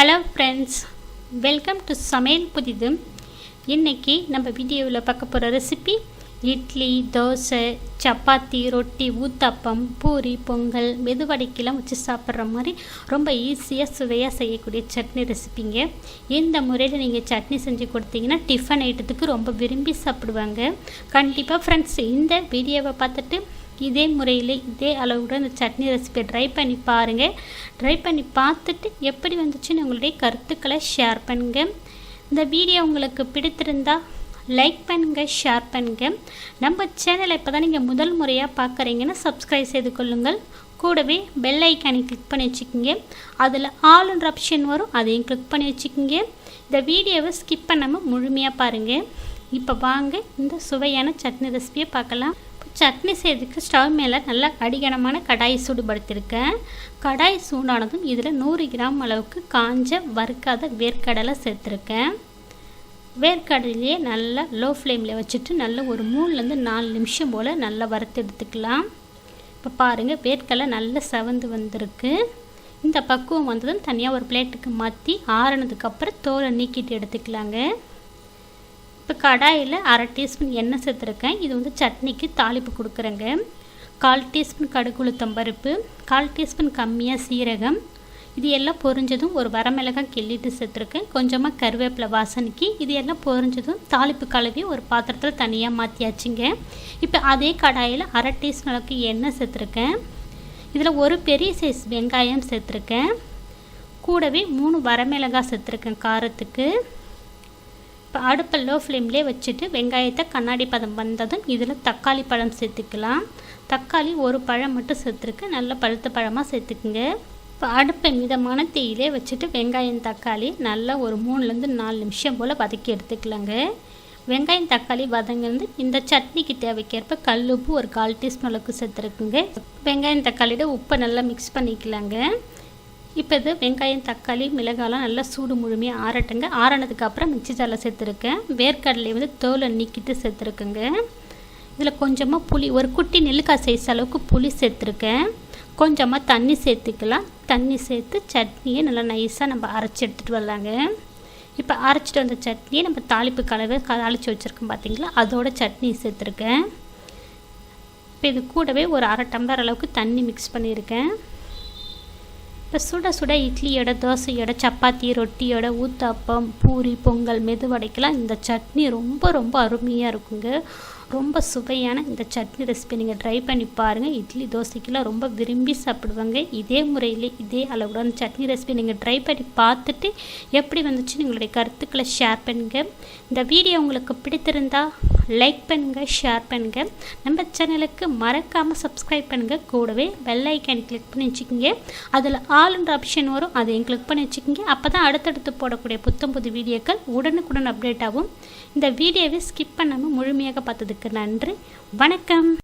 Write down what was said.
Hello friends welcome to சமையல் புதிது. இன்றைக்கி நம்ம வீடியோவில் பார்க்க போகிற ரெசிபி இட்லி தோசை சப்பாத்தி ரொட்டி ஊத்தப்பம் பூரி பொங்கல் மெதுவடைக்கெல்லாம் வச்சு சாப்பிட்ற மாதிரி ரொம்ப ஈஸியாக சுவையாக செய்யக்கூடிய சட்னி ரெசிபிங்க இந்த முறையில் நீங்கள் சட்னி செஞ்சு கொடுத்தீங்கன்னா டிஃபன் ஐட்டத்துக்கு ரொம்ப விரும்பி சாப்பிடுவாங்க. கண்டிப்பாக ஃப்ரெண்ட்ஸ் இந்த வீடியோவை பார்த்துட்டு இதே முறையில் இதே அளவுடன் இந்த சட்னி ரெசிபியை ட்ரை பண்ணி பாருங்கள் ட்ரை பண்ணி பார்த்துட்டு எப்படி வந்துச்சுன்னு உங்களுடைய கருத்துக்களை ஷேர் பண்ணுங்கள் இந்த வீடியோ உங்களுக்கு பிடித்திருந்தா லைக் பண்ணுங்கள் ஷேர் பண்ணுங்கள் நம்ம சேனலை இப்போ தான் நீங்கள் முதல் முறையாக பார்க்குறீங்கன்னா சப்ஸ்கிரைப் செய்து கொள்ளுங்கள். கூடவே பெல் ஐக்கானை கிளிக் பண்ணி வச்சுக்கோங்க. அதில் ஆளுன்ற ஆப்ஷன் வரும் அதையும் கிளிக் பண்ணி வச்சுக்கோங்க. இந்த வீடியோவை ஸ்கிப் பண்ணாமல் முழுமையாக பாருங்கள் இப்போ வாங்க இந்த சுவையான சட்னி ரெசிபியை பார்க்கலாம். சட்னி செய்யறதுக்கு ஸ்டவ் மேலே நல்லா அடிகனமான கடாயை சூடுபடுத்தியிருக்கேன். கடாய் சூடானதும் இதில் நூறு கிராம் அளவுக்கு காஞ்ச வறுக்காத வேர்க்கடலை சேர்த்துருக்கேன். வேர்க்கடலையே நல்லா லோ ஃப்ளேமில் வச்சுட்டு நல்லா ஒரு மூணுலேருந்து நாலு நிமிஷம் போல் நல்லா வறுத்து எடுத்துக்கலாம். இப்போ பாருங்கள் வேர்க்கடலை நல்லா செவந்து வந்திருக்கு. இந்த பக்குவம் வந்ததும் தனியாக ஒரு பிளேட்டுக்கு மாற்றி ஆறுனதுக்கப்புறம் தோலை நீக்கிட்டு எடுத்துக்கலாங்க. இப்போ கடாயில் அரை டீஸ்பூன் எண்ணெய் சேர்த்துருக்கேன். இது வந்து சட்னிக்கு தாளிப்பு கொடுக்குறேங்க. கால் டீஸ்பூன் கடுகுளுத்தம் பருப்பு கால் டீஸ்பூன் கம்மியாக சீரகம். இது எல்லாம் பொரிஞ்சதும் ஒரு வரமிளகாய் கிள்ளிட்டு சேர்த்துருக்கேன். கொஞ்சமாக கருவேப்பிலை வாசனைக்கு இது எல்லாம் பொரிஞ்சதும் தாளிப்பு கழுவி ஒரு பாத்திரத்தில் தனியாக மாற்றியாச்சுங்க இப்போ அதே கடாயில் அரை டீஸ்பூன் அளவுக்கு எண்ணெய் சேர்த்துருக்கேன். இதில் ஒரு பெரிய சைஸ் வெங்காயம் சேர்த்துருக்கேன். கூடவே மூணு வரமிளகாய் சேர்த்துருக்கேன் காரத்துக்கு. இப்போ அடுப்பை லோ ஃப்ளேம்லேயே வச்சுட்டு வெங்காயத்தை கண்ணாடி பதம் வந்ததும் இதில் தக்காளி பழம் சேர்த்துக்கலாம். தக்காளி ஒரு பழம் மட்டும் சேர்த்துருக்கு. நல்ல பழுத்த பழமாக சேர்த்துக்குங்க. இப்போ அடுப்பை மிதமான தீயிலே வச்சுட்டு வெங்காயம் தக்காளி நல்லா ஒரு மூணுலேருந்து நாலு நிமிஷம் போல் வதக்கி எடுத்துக்கலாங்க. வெங்காயம் தக்காளி வதங்கிருந்து இந்த சட்னிக்கு தேவைக்கேற்ப கல் உப்பு ஒரு கால் டீஸ்பூன் அளவுக்கு சேர்த்துருக்குங்க. வெங்காயம் தக்காளியோட உப்பை நல்லா மிக்ஸ் பண்ணிக்கலாங்க. இப்போ இது வெங்காயம் தக்காளி மிளகாலாம் நல்லா சூடு முழுமையாக ஆறட்டுங்க. ஆறினதுக்கு அப்புறம் மிக்சி ஜாரில் சேர்த்துருக்கேன். வேர்க்கடலையை வந்து தோலை நீக்கிட்டு சேர்த்துருக்குங்க. இதில் கொஞ்சமாக புளி ஒரு குட்டி நெல்லிக்காய் சைஸ் அளவுக்கு புளி சேர்த்துருக்கேன். கொஞ்சமாக தண்ணி சேர்த்துக்கலாம். தண்ணி சேர்த்து சட்னியை நல்லா நைஸாக நம்ம அரைச்சி எடுத்துகிட்டு வரலாங்க. இப்போ அரைச்சிட்டு வந்த சட்னியை நம்ம தாளிப்பு கலவை தாளித்து வச்சுருக்கோம் பார்த்தீங்களா அதோட சட்னி சேர்த்துருக்கேன். இப்போ இது கூடவே ஒரு அரை டம்ளர் அளவுக்கு தண்ணி மிக்ஸ் பண்ணியிருக்கேன். இப்போ சுட சுட இட்லியோட தோசையோட சப்பாத்தி ரொட்டியோட ஊத்தாப்பம் பூரி பொங்கல் மெதுவடைக்கெல்லாம் இந்த சட்னி ரொம்ப ரொம்ப அருமையாக இருக்குங்க. ரொம்ப சுவையான இந்த சட்னி ரெசிபி நீங்கள் ட்ரை பண்ணி பாருங்கள் இட்லி தோசைக்கெல்லாம் ரொம்ப விரும்பி சாப்பிடுவாங்க. இதே முறையில் இதே அளவுடன் சட்னி ரெசிபி நீங்கள் ட்ரை பண்ணி பார்த்துட்டு எப்படி வந்துச்சு உங்களுடைய கருத்துக்களை ஷேர் பண்ணுங்கள் இந்த வீடியோ உங்களுக்கு பிடித்திருந்தா லைக் பண்ணுங்கள் ஷேர் பண்ணுங்கள் நம்ம சேனலுக்கு மறக்காமல் சப்ஸ்கிரைப் பண்ணுங்கள் கூடவே பெல் ஐக்கான் கிளிக் பண்ணி வச்சுக்கோங்க. அதில் ஆளுன்ற ஆப்ஷன் வரும். அதையும் கிளிக் பண்ணி வச்சுக்கோங்க. அப்போ தான் அடுத்தடுத்து போடக்கூடிய புத்தம் புது வீடியோக்கள் உடனுக்குடன் அப்டேட் ஆகும். இந்த வீடியோவை ஸ்கிப் பண்ணாமல் முழுமையாக பார்த்ததுக்கு நன்றி. வணக்கம்.